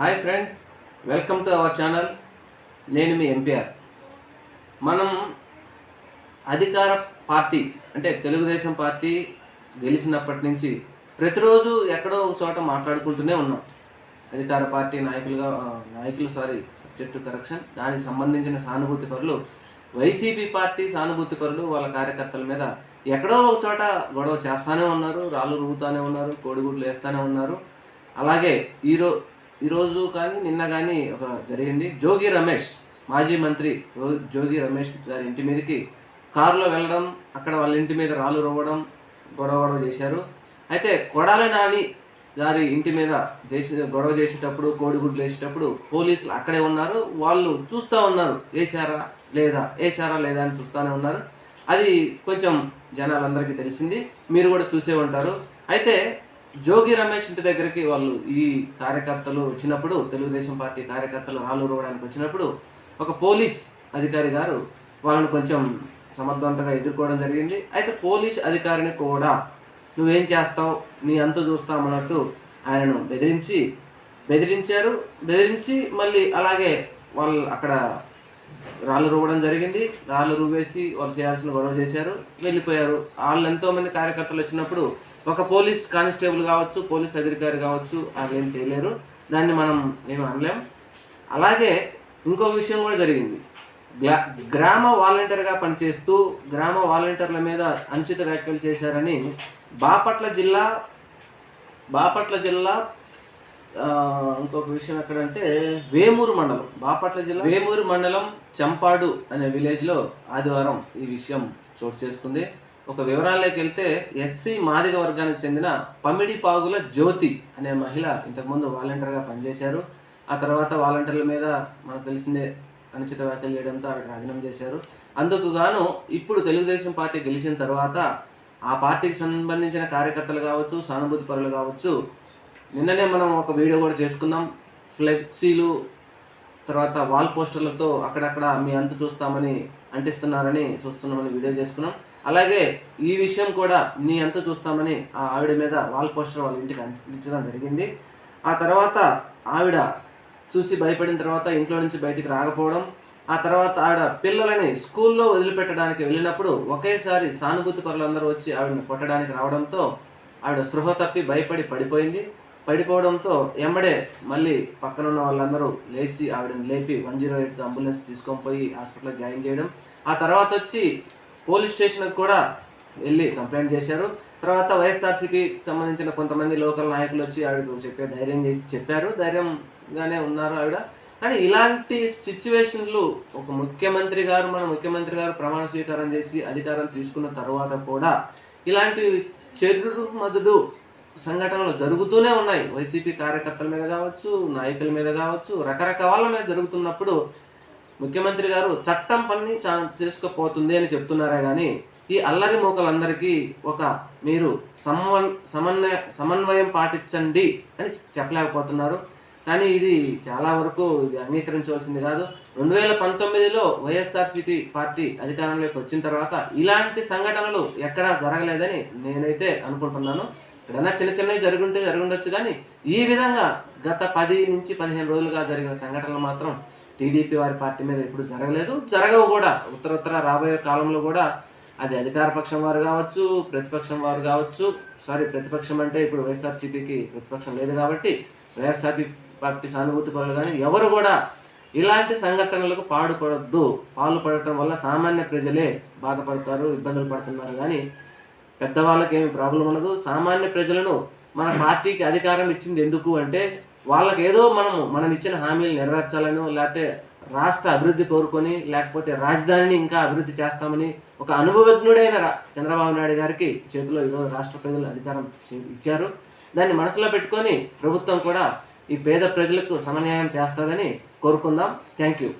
Hi friends welcome to our channel. నేను మీ MPR మనం అధికార పార్టీ అంటే తెలుగుదేశం పార్టీ గెలిచినప్పటి నుంచి ప్రతిరోజు ఎక్కడో ఒక చోట మాట్లాడుకుంటూనే ఉన్నాం. అధికార పార్టీ నాయకులుగా నాయకులు సారీ సబ్జెక్టు కరెక్షన్ దానికి సంబంధించిన సానుభూతి పరులు వైసీపీ పార్టీ సానుభూతి పరులు వాళ్ళ కార్యకర్తల మీద ఎక్కడో ఒక చోట గొడవ చేస్తానే ఉన్నారు రాళ్ళు రుగుతానే ఉన్నారు కోడిగుడ్లు వేస్తూనే ఉన్నారు. అలాగే ఈరో ఈరోజు కానీ నిన్న కానీ ఒక జరిగింది. జోగి రమేష్ మాజీ మంత్రి జోగి రమేష్ గారి ఇంటి మీదకి కారులో వెళ్ళడం అక్కడ వాళ్ళ ఇంటి మీద రాళ్ళు రువ్వడం గొడవ గొడవ చేశారు. అయితే కొడాల నాని గారి ఇంటి మీద చేసి గొడవ చేసేటప్పుడు కోడిగుడ్లు వేసేటప్పుడు పోలీసులు అక్కడే ఉన్నారు. వాళ్ళు చూస్తూ ఉన్నారు వేశారా లేదా వేశారా లేదా అని చూస్తూనే ఉన్నారు. అది కొంచెం జనాలందరికీ తెలిసింది. మీరు కూడా చూసే ఉంటారు. అయితే జోగి రమేష్ ఇంటి దగ్గరికి వాళ్ళు ఈ కార్యకర్తలు వచ్చినప్పుడు తెలుగుదేశం పార్టీ కార్యకర్తలు రాళ్ళు రువ్వడానికి వచ్చినప్పుడు ఒక పోలీస్ అధికారి గారు వాళ్ళని కొంచెం సమర్థవంతంగా ఎదుర్కోవడం జరిగింది. అయితే పోలీస్ అధికారిని కూడా నువ్వేం చేస్తావు? నీ అంత చూస్తామన్నట్టు ఆయనను బెదిరించి బెదిరించారు. బెదిరించి మళ్ళీ అలాగే వాళ్ళు అక్కడ రాళ్ళు రువ్వడం జరిగింది. రాళ్ళు రువ్వేసి వాళ్ళు చేయాల్సిన గొడవ చేశారు. వెళ్ళిపోయారు. వాళ్ళు ఎంతో మంది కార్యకర్తలు వచ్చినప్పుడు ఒక పోలీస్ కానిస్టేబుల్ కావచ్చు పోలీస్ అధికారి కావచ్చు వాళ్ళు ఏం చేయలేరు. దాన్ని మనం ఏమి అనలేం. అలాగే ఇంకో విషయం కూడా జరిగింది. గ్రామ వాలంటీర్గా పనిచేస్తూ గ్రామ వాలంటీర్ల మీద అంచిత వ్యాఖ్యలు చేశారని బాపట్ల జిల్లా బాపట్ల జిల్లా ఇంకొక విషయం ఎక్కడంటే వేమూరు మండలం బాపట్ల జిల్లా. వేమూరు మండలం చంపాడు అనే విలేజ్లో ఆదివారం ఈ విషయం చోటు చేసుకుంది. ఒక వివరాల్లోకి వెళ్తే ఎస్సీ మాదిగ వర్గానికి చెందిన పమిడి పాగుల జ్యోతి అనే మహిళ ఇంతకుముందు వాలంటీర్గా పనిచేశారు. ఆ తర్వాత వాలంటీర్ల మీద మనకు తెలిసిందే అనుచిత వ్యాఖ్యలు చేయడంతో ఆవిడ రాజీనామా చేశారు. అందుకు గాను ఇప్పుడు తెలుగుదేశం పార్టీ గెలిచిన తర్వాత ఆ పార్టీకి సంబంధించిన కార్యకర్తలు కావచ్చు సానుభూతి పరులు కావచ్చు నిన్ననే మనం ఒక వీడియో కూడా చేసుకున్నాం. ఫ్లెక్సీలు తర్వాత వాల్ పోస్టర్లతో అక్కడక్కడ మీ అంతు చూస్తామని అంటిస్తున్నారని చూస్తున్నామని వీడియో చేసుకున్నాం. అలాగే ఈ విషయం కూడా నీ అంత చూస్తామని ఆ ఆవిడ మీద వాల్ పోస్టర్ వాళ్ళ ఇంటికి అంటించడం జరిగింది. ఆ తర్వాత ఆవిడ చూసి భయపడిన తర్వాత ఇంట్లో నుంచి బయటికి రాకపోవడం ఆ తర్వాత ఆవిడ పిల్లలని స్కూల్లో వదిలిపెట్టడానికి వెళ్ళినప్పుడు ఒకేసారి సానుభూతి పరులందరూ వచ్చి ఆవిడని కొట్టడానికి రావడంతో ఆవిడ సృహ తప్పి భయపడి పడిపోయింది. పడిపోవడంతో ఎంబడే మళ్ళీ పక్కన ఉన్న వాళ్ళందరూ లేచి ఆవిడని లేపి వన్ జీరో ఎయిట్ అంబులెన్స్ తీసుకొని పోయి హాస్పిటల్లో జాయిన్ చేయడం. ఆ తర్వాత వచ్చి పోలీస్ స్టేషన్కి కూడా వెళ్ళి కంప్లైంట్ చేశారు. తర్వాత వైఎస్ఆర్సీకి సంబంధించిన కొంతమంది లోకల్ నాయకులు వచ్చి ఆవిడకు చెప్పే ధైర్యం చేసి చెప్పారు. ధైర్యంగానే ఉన్నారు ఆవిడ. కానీ ఇలాంటి సిచ్యువేషన్లు ఒక ముఖ్యమంత్రి గారు మన ముఖ్యమంత్రి గారు ప్రమాణ స్వీకారం చేసి అధికారం తీసుకున్న తర్వాత కూడా ఇలాంటి చెరుడు మదుడు సంఘటనలు జరుగుతూనే ఉన్నాయి. వైసీపీ కార్యకర్తల మీద కావచ్చు నాయకుల మీద కావచ్చు రకరకాల మీద జరుగుతున్నప్పుడు ముఖ్యమంత్రి గారు చట్టం పని చేసుకోపోతుంది అని చెప్తున్నారే కానీ ఈ అల్లరి మూకలందరికీ ఒక మీరు సమన్ సమన్వయ సమన్వయం పాటించండి అని చెప్పలేకపోతున్నారు. కానీ ఇది చాలా వరకు ఇది అంగీకరించవలసింది కాదు. రెండు వేల పంతొమ్మిదిలో వైఎస్ఆర్సీపీ పార్టీ అధికారంలోకి వచ్చిన తర్వాత ఇలాంటి సంఘటనలు ఎక్కడా జరగలేదని నేనైతే అనుకుంటున్నాను. ఎక్కడైనా చిన్న చిన్నవి జరుగుంటే జరుగుండొచ్చు కానీ ఈ విధంగా గత పది నుంచి పదిహేను రోజులుగా జరిగిన సంఘటనలు మాత్రం టీడీపీ వారి పార్టీ మీద ఎప్పుడు జరగలేదు. జరగవు కూడా. ఉత్తర రాబోయే కాలంలో కూడా అది అధికార పక్షం వారు కావచ్చు ప్రతిపక్షం వారు కావచ్చు. సారీ ప్రతిపక్షం అంటే ఇప్పుడు వైఎస్ఆర్సీపీకి ప్రతిపక్షం లేదు కాబట్టి వైఎస్ఆర్పీ పార్టీ సానుభూతి పరులు కానీ ఎవరు కూడా ఇలాంటి సంఘటనలకు పాడుపడద్దు. పాల్పడటం వల్ల సామాన్య ప్రజలే బాధపడతారు ఇబ్బందులు పడుతున్నారు. కానీ పెద్దవాళ్ళకి ఏమి ప్రాబ్లం ఉండదు. సామాన్య ప్రజలను మన పార్టీకి అధికారం ఇచ్చింది ఎందుకు అంటే వాళ్ళకి ఏదో మనము మనం ఇచ్చిన హామీలు నెరవేర్చాలను లేకపోతే రాష్ట్ర అభివృద్ధి కోరుకొని లేకపోతే రాజధానిని ఇంకా అభివృద్ధి చేస్తామని ఒక అనుభవజ్ఞుడైన చంద్రబాబు నాయుడు గారికి చేతిలో ఈరోజు రాష్ట్ర ప్రజలు అధికారం ఇచ్చారు. దాన్ని మనసులో పెట్టుకొని ప్రభుత్వం కూడా ఈ పేద ప్రజలకు సమన్యాయం చేస్తుందని కోరుకుందాం. Thank you.